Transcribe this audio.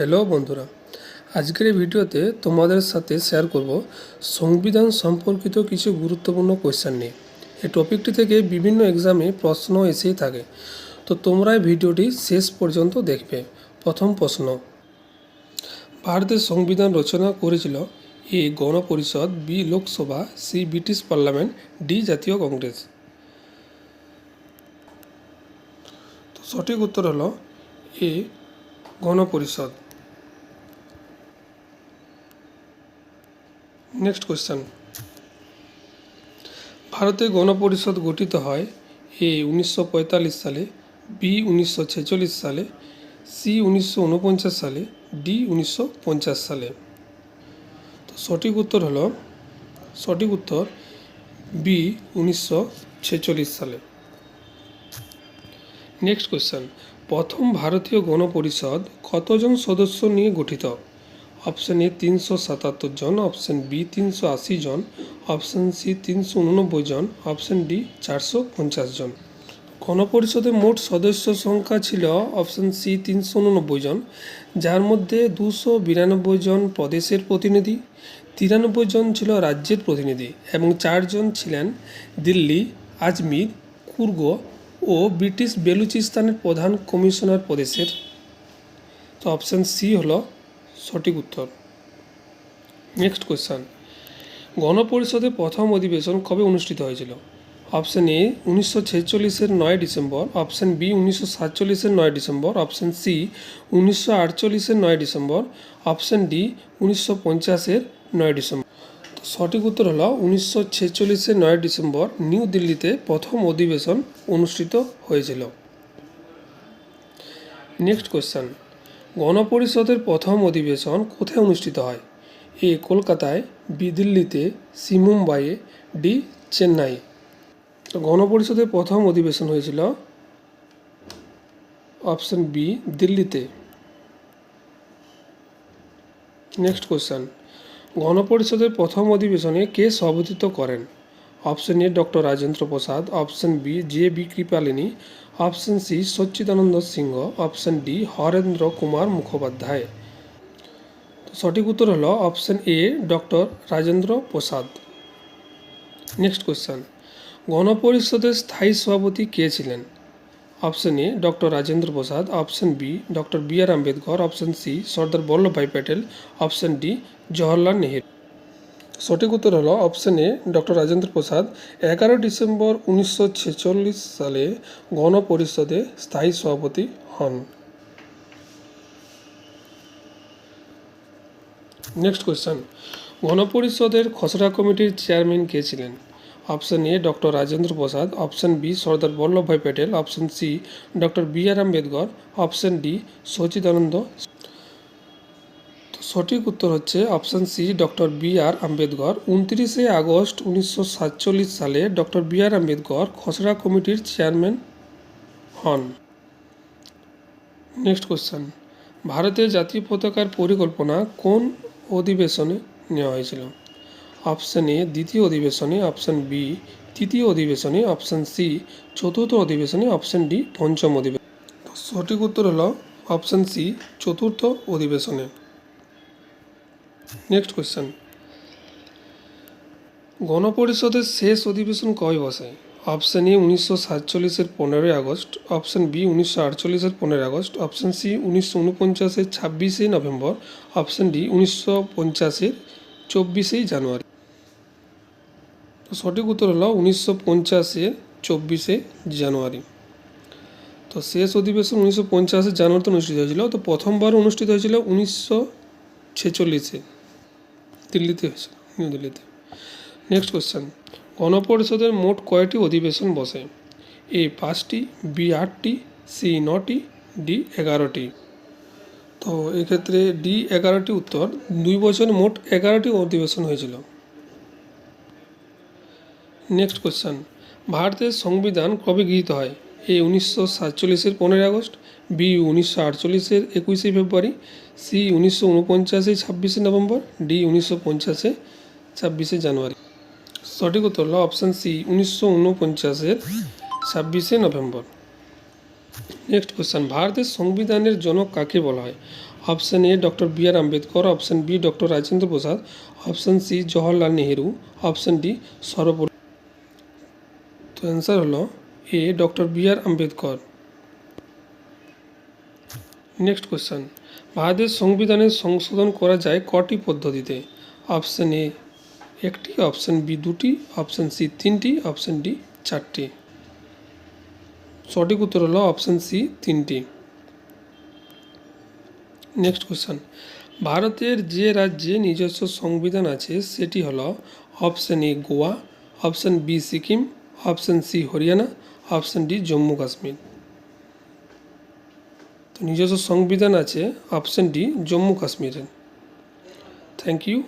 Hello বন্ধুরা, আজকের ভিডিওতে তোমাদের সাথে শেয়ার করব সংবিধান সম্পর্কিত কিছু গুরুত্বপূর্ণ কোয়েশ্চেন নিয়ে। এই টপিকটি থেকে বিভিন্ন এক্সামে প্রশ্ন এসেই থাকে। তো তোমরা এই ভিডিওটি শেষ পর্যন্ত দেখবে। প্রথম প্রশ্ন ভারতের সংবিধান রচনা করেছিল A Gana Parishad, B Lok Sabha C British parliament D জাতীয় কংগ্রেস। তো সঠিক উত্তর হলো এ গণপরিষদ। নেক্সট কোয়েশ্চেন ভারতে গণপরিষদ গঠিত হয় এ উনিশশো পঁয়তাল্লিশ সালে, বি উনিশশো ছেচল্লিশ সালে, সি উনিশশো ঊনপঞ্চাশ সালে, ডি উনিশশো পঞ্চাশ সালে। তো সঠিক উত্তর হলো, সঠিক উত্তর বি উনিশশো ছেচল্লিশ সালে। নেক্সট কোয়েশ্চেন প্রথম ভারতীয় গণপরিষদ কতজন সদস্য নিয়ে গঠিত? অপশন এ তিনশো সাতাত্তর জন, অপশন বি তিনশো আশি জন, অপশন সি তিনশো উননব্বই জন, অপশন ডি চারশো পঞ্চাশ জন। গণপরিষদের মোট সদস্য সংখ্যা ছিল অপশন সি তিনশো উননব্বই জন, যার মধ্যে দুশো বিরানব্বই জন প্রদেশের প্রতিনিধি, তিরানব্বই জন ছিল রাজ্যের প্রতিনিধি এবং চারজন ছিলেন দিল্লি, আজমির, কুর্গ ও ব্রিটিশ বেলুচিস্তানের প্রধান কমিশনার প্রদেশের। তো অপশান সি হলো সঠিক উত্তর। নেক্সট কোয়েশ্চান গণপরিষদের প্রথম অধিবেশন কবে অনুষ্ঠিত হয়েছিল? অপশান এ উনিশশো ছেচল্লিশের নয় ডিসেম্বর। অপশান বি উনিশশো সাতচল্লিশের নয় ডিসেম্বর। অপশান সি উনিশশো আটচল্লিশের নয় ডিসেম্বর। অপশান ডি উনিশশো পঞ্চাশের নয় ডিসেম্বর। তো সঠিক উত্তর হলো উনিশশো ছেচল্লিশের নয় ডিসেম্বর, নিউ দিল্লিতে প্রথম অধিবেশন অনুষ্ঠিত হয়েছিল। নেক্সট কোয়েশ্চেন গণপরিষদের প্রথম অধিবেশন কোথায় অনুষ্ঠিত হয়? এ কলকাতায়, বি দিল্লিতে, সি মুম্বাইয়ে, ডি চেন্নাই গণপরিষদের প্রথম অধিবেশন হয়েছিল অপশন বি, দিল্লিতে। নেক্সট কোয়েশ্চেন গণপরিষদের প্রথম অধিবেশনে কে সভাপতিত্ব করেন? Option A doctor Rajendra Prasad, option B J B Kripalani, option C Sachchidananda Sinha, option D Harendra Kumar Mukhopadhyay. সঠিক উত্তর হলো option A doctor Rajendra Prasad. Next question গণপরিষদের স্থায়ী সভাপতি কে ছিলেন? Option A doctor Rajendra Prasad, option B doctor B R Ambedkar, option C Sardar Vallabhbhai Patel, option D Jawaharlal Nehru. সঠিক উত্তর হলো option A doctor Rajendra Prasad. এগারো December উনিশশো ছেচল্লিশ সালে গণপরিষদে স্থায়ী সভাপতি হন। নেক্সট কোয়েশ্চেন গণপরিষদের খসড়া কমিটির চেয়ারম্যান কে ছিলেন? Option A doctor Rajendra Prasad. Option B Sardar Vallabhbhai Patel. Option C doctor B R Ambedkar. Option D Sachchidananda সঠিক উত্তর হচ্ছে option C, doctor B R Ambedkar. উনত্রিশে আগস্ট উনিশশো সাতচল্লিশ সালে ডক্টর বি আর আম্বেদকর খসড়া কমিটির চেয়ারম্যান হন। Next question. ভারতের জাতীয় পতাকার পরিকল্পনা কোন অধিবেশনে নেওয়া হয়েছিল? অপশন এ, দ্বিতীয় অধিবেশনে, অপশন বি, তৃতীয় অধিবেশনে, অপশন সি, চতুর্থ অধিবেশনে, অপশন ডি, পঞ্চম অধিবেশন। সঠিক উত্তর হলো অপশন সি, চতুর্থ অধিবেশনে। নেক্সট কোয়েশ্চেন গণপরিষদের শেষ অধিবেশন কবে বসে? অপশন এ উনিশশো সাতচল্লিশের পনেরোই আগস্ট অপশন বি উনিশশো আটচল্লিশের পনেরোই আগস্ট অপশন সি উনিশশো উনপঞ্চাশের ছাব্বিশে নভেম্বর অপশন ডি উনিশশো পঞ্চাশের চব্বিশেই জানুয়ারি। তো সঠিক উত্তর হলো উনিশশো পঞ্চাশের চব্বিশে জানুয়ারি। তো শেষ অধিবেশন উনিশশো পঞ্চাশের জানুয়ারিতে অনুষ্ঠিত হয়েছিল। তো প্রথমবার অনুষ্ঠিত হয়েছিল উনিশশো ছেচল্লিশে। দিল্লিতে হয়েছিল নিউ দিল্লিতে। নেক্সট কোশ্চেন গণপরিষদের মোট কয়টি অধিবেশন বসে? এ পাঁচটি বি আটটি সি নটি ডি এগারোটি। তো এক্ষেত্রে ডি এগারোটি উত্তর, দুই বছরে মোট এগারোটি অধিবেশন হয়েছিল। নেক্সট কোশ্চেন ভারতের সংবিধান কবে গৃহীত হয়? এ উনিশশো সাতচল্লিশের পনেরোই আগস্ট বি উনিশশো আটচল্লিশের একুশে ফেব্রুয়ারি, সি উনিশশো উনপঞ্চাশে ছাব্বিশে নভেম্বর, ডি উনিশশো পঞ্চাশে ছাব্বিশে জানুয়ারি। সঠিক উত্তর হলো অপশান সি উনিশশো উনপঞ্চাশের ছাব্বিশে নভেম্বর। নেক্সট কোশ্চেন, ভারতের সংবিধানের জনক কাকে বলা হয়? Option A doctor B R Ambedkar, option B doctor Rajendra Prasad, option C Jawaharlal Nehru, option D Sarvepalli. তো অ্যান্সার হলো A doctor B R Ambedkar. Next question ভারতের সংবিধানের সংশোধন করা যায় কটি পদ্ধতিতে? অপশন এ একটি। অপশান বি দুটি। অপশন সি তিনটি। অপশন ডি চারটি। সঠিক উত্তর হলো অপশন সি তিনটি। নেক্সট কোয়েশ্চেন ভারতের যে রাজ্যে নিজস্ব সংবিধান আছে, সেটি হলো option A Goa option B Sikkim option C Haryana option D Jammu Kashmir. নিজস্ব সংবিধান আছে অপশন ডি জম্মু কাশ্মীরের। Thank you